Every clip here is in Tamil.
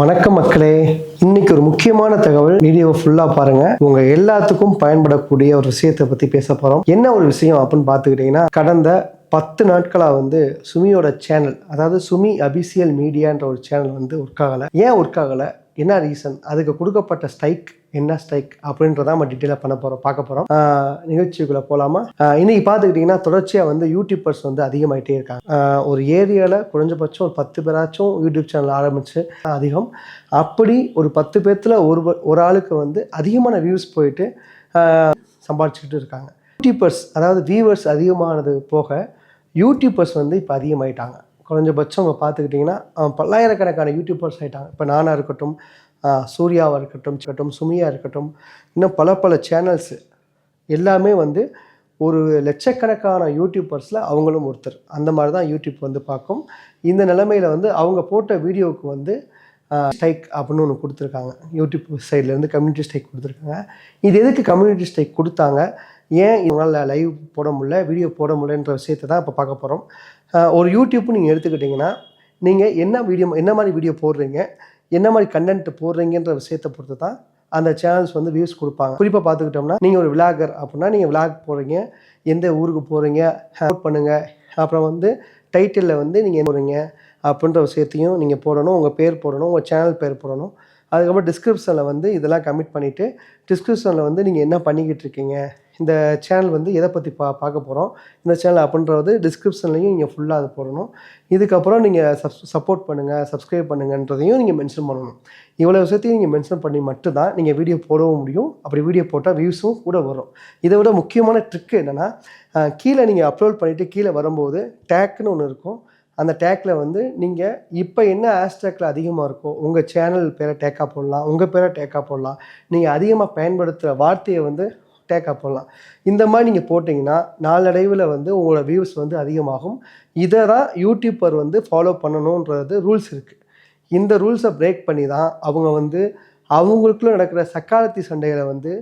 வணக்கம் மக்களே. இன்னைக்கு ஒரு முக்கியமான தகவல். வீடியோவை ஃபுல்லாக பாருங்க. உங்க எல்லாத்துக்கும் பயன்படக்கூடிய ஒரு விஷயத்தை பத்தி பேச போறோம். என்ன ஒரு விஷயம் அப்படின்னு பார்த்துக்கிட்டிங்கன்னா கடந்த பத்து நாட்களாக வந்து சுமியோட சேனல் அதாவது சுமி அபிசியல் மீடியான்ற ஒரு சேனல் வந்து ஒர்க் ஆகலை. ஏன் ஒர்க் ஆகலை? என்ன ரீசன் அதுக்கு கொடுக்கப்பட்ட ஸ்ட்ரைக் என்ன ஸ்ட்ரைக் அப்படின்றத நம்ம டீட்டெயிலாக பண்ண போகிறோம் பார்க்க போகிறோம் நிகழ்ச்சிக்குள்ளே போகலாமா இன்னைக்கு பார்த்துக்கிட்டிங்கன்னா தொடர்ச்சியாக வந்து யூடியூபர்ஸ் வந்து அதிகமாகிட்டே இருக்காங்க. ஒரு ஏரியாவில் குறைஞ்சபட்சம் ஒரு பத்து பேராச்சும் யூடியூப் சேனல் ஆரம்பித்து அதிகம். அப்படி ஒரு பத்து பேர்த்தில் ஒரு ஒரு ஆளுக்கு வந்து அதிகமான வியூஸ் போயிட்டு சம்பாதிச்சுக்கிட்டு இருக்காங்க. யூடியூபர்ஸ் அதாவது வியூவர்ஸ் அதிகமானது போக யூடியூபர்ஸ் வந்து இப்போ அதிகமாயிட்டாங்க. குறைஞ்சபட்சம் அவங்க பார்த்துக்கிட்டிங்கன்னா பல்லாயிரக்கணக்கான யூடியூபர்ஸ் ஆகிட்டாங்க இப்போ நானாக இருக்கட்டும் சூர்யாவாக இருக்கட்டும் இருக்கட்டும் சுமியா இருக்கட்டும் இன்னும் பல பல சேனல்ஸு எல்லாமே வந்து ஒரு லட்சக்கணக்கான யூடியூபர்ஸில் அவங்களும் ஒருத்தர். அந்த மாதிரி தான் யூடியூப் வந்து பார்க்கும். இந்த நிலமையில் வந்து அவங்க போட்ட வீடியோவுக்கு வந்து ஸ்ட்ரைக் அப்படின்னு ஒன்று கொடுத்துருக்காங்க. யூடியூப் சைட்லேருந்து கம்யூனிட்டி ஸ்டைக் கொடுத்துருக்காங்க. இது எதுக்கு கம்யூனிட்டி ஸ்டைக் கொடுத்தாங்க? ஏன் இவங்களால் லைவ் போட முடியல வீடியோ போட முடியலன்ற விஷயத்தை தான் இப்போ பார்க்க போகிறோம் ஒரு யூடியூப் நீங்கள் எடுத்துக்கிட்டிங்கன்னா நீங்கள் என்ன வீடியோ என்ன மாதிரி வீடியோ போடுறீங்க என்ன மாதிரி கண்டென்ட் போடுறீங்கன்ற விஷயத்தை பொறுத்து தான் அந்த சேனல்ஸ் வந்து வியூஸ் கொடுப்பாங்க. குறிப்பாக பார்த்துக்கிட்டோம்னா நீங்கள் ஒரு விளாகர் அப்படின்னா நீங்கள் விளாக் போகிறீங்க எந்த ஊருக்கு போகிறீங்க சப்போர்ட் பண்ணுங்கள் அப்புறம் வந்து டைட்டிலில் வந்து நீங்கள் போகிறீங்க அப்படின்ற விஷயத்தையும் நீங்கள் போடணும் உங்கள் பேர் போடணும் உங்கள் சேனல் பேர் போடணும். அதுக்கப்புறம் டிஸ்கிரிப்ஷனில் வந்து இதெல்லாம் கமிட் பண்ணிவிட்டு டிஸ்கிரிப்ஷனில் வந்து நீங்கள் என்ன பண்ணிக்கிட்டு இருக்கீங்க இந்த சேனல் வந்து எதை பற்றி பா பார்க்க போகிறோம் இந்த சேனல் அப்படின்றது டிஸ்கிரிப்ஷன்லையும் நீங்கள் ஃபுல்லாக அதை போடணும். இதுக்கப்புறம் நீங்கள் சப் சப்போர்ட் பண்ணுங்கள் சப்ஸ்கிரைப் பண்ணுங்கன்றதையும் நீங்கள் மென்ஷன் பண்ணணும். இவ்வளோ விஷயத்தையும் நீங்கள் மென்ஷன் பண்ணி மட்டும்தான் நீங்கள் வீடியோ போடவும் முடியும். அப்படி வீடியோ போட்டால் வியூஸும் கூட வரும். இதை விட முக்கியமான ட்ரிக் என்னென்னா கீழே நீங்கள் அப்லோட் பண்ணிவிட்டு கீழே வரும்போது டேக்குன்னு ஒன்று இருக்கும். அந்த டேக்கில் வந்து நீங்கள் இப்போ என்ன ஹேஷ்டேக்கில் அதிகமாக இருக்கோ உங்கள் சேனல் பேரை டேக்காக போடலாம் உங்கள் பேரை டேக்காக போடலாம். நீங்கள் அதிகமாக பயன்படுத்துகிற வார்த்தையை வந்து டேக்காக போடலாம் இந்த மாதிரி நீங்கள் போட்டிங்கன்னா நாளடைவில் வந்து உங்களோட வியூஸ் வந்து அதிகமாகும். இதை தான் யூடியூப்பர் வந்து ஃபாலோ பண்ணணுன்றது ரூல்ஸ் இருக்குது இந்த ரூல்ஸை பிரேக் பண்ணி தான் அவங்க வந்து அவங்களுக்குள்ள நடக்கிற சக்காலத்தி சண்டைகளை வந்து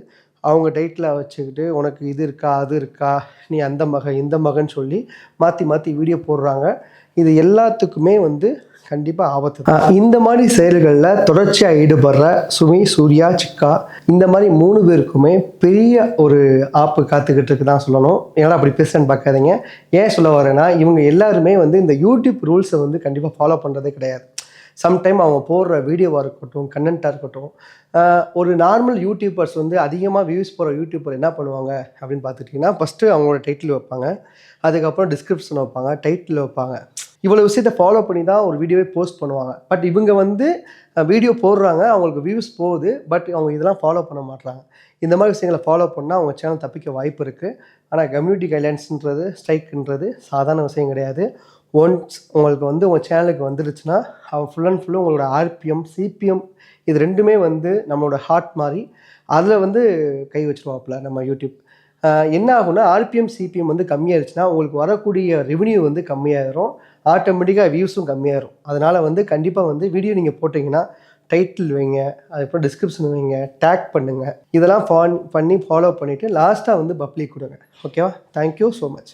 அவங்க டைட்டில் வச்சுக்கிட்டு உனக்கு இது இருக்கா அது இருக்கா நீ அந்த மகன் இந்த மகன் சொல்லி மாற்றி மாற்றி வீடியோ போடுறாங்க. இது எல்லாத்துக்குமே வந்து கண்டிப்பாக ஆபத்து தான். இந்த மாதிரி செயல்களில் தொடர்ச்சியாக ஈடுபடுற சுமி சூர்யா சிக்கா இந்த மாதிரி மூணு பேருக்குமே பெரிய ஒரு ஆப்பு காத்துக்கிட்டு இருக்கு தான் சொல்லணும். ஏன்னா அப்படி பேசுறேன்னு பார்க்காதீங்க. ஏன் சொல்ல வரேன்னா இவங்க எல்லாருமே வந்து இந்த யூடியூப் ரூல்ஸை வந்து கண்டிப்பாக ஃபாலோ பண்ணுறதே கிடையாது. சம்டைம் அவங்க போடுற வீடியோவாக இருக்கட்டும் கண்டென்ட்டாக இருக்கட்டும் ஒரு நார்மல் யூடியூபர்ஸ் வந்து அதிகமாக வியூஸ் போகிற யூடியூபர் என்ன பண்ணுவாங்க அப்படின்னு பார்த்துட்டிங்கன்னா ஃபஸ்ட்டு அவங்களோட டைட்டில் வைப்பாங்க. அதுக்கப்புறம் டிஸ்கிரிப்ஷன் வைப்பாங்க டைட்டில் வைப்பாங்க. இவ்வளோ விஷயத்தை ஃபாலோ பண்ணி தான் ஒரு வீடியோவே போஸ்ட் பண்ணுவாங்க. பட் இவங்க வந்து வீடியோ போடுறாங்க அவங்களுக்கு வியூஸ் போகுது பட் அவங்க இதெல்லாம் ஃபாலோ பண்ண மாட்றாங்க. இந்த மாதிரி விஷயங்களை ஃபாலோ பண்ணால் அவங்க சேனல் தப்பிக்க வாய்ப்பு இருக்குது ஆனால் கம்யூனிட்டி கைட்லைன்ஸ்ன்றது ஸ்ட்ரைக்குன்றது சாதாரண விஷயம் கிடையாது. ஒன்ஸ் உங்களுக்கு வந்து உங்கள் சேனலுக்கு வந்துருச்சுன்னா அவன் ஃபுல் அண்ட் ஃபுல்லு உங்களோட ஆர்பிஎம் சிபிஎம் இது ரெண்டுமே வந்து நம்மளோட ஹார்ட் மாதிரி அதில் வந்து கை வச்சிருவாப்புல நம்ம யூடியூப் என்ன ஆகும்னா ஆர்பிஎம் சிபிஎம் வந்து கம்மியாயிருச்சுன்னா உங்களுக்கு வரக்கூடிய ரெவன்யூ வந்து கம்மியாயிரும். ஆட்டோமேட்டிக்காக வியூஸும் கம்மியாயிரும். அதனால் வந்து கண்டிப்பாக வந்து வீடியோ நீங்கள் போட்டிங்கன்னா டைட்டில் வைங்க அதுக்கப்புறம் டிஸ்கிரிப்ஷன் வைங்க டேக் பண்ணுங்கள் இதெல்லாம் ஃபான் பண்ணி ஃபாலோ பண்ணிவிட்டு லாஸ்ட்டாக வந்து பப்ளிக் கொடுங்க. ஓகேவா தேங்க்யூ ஸோ மச்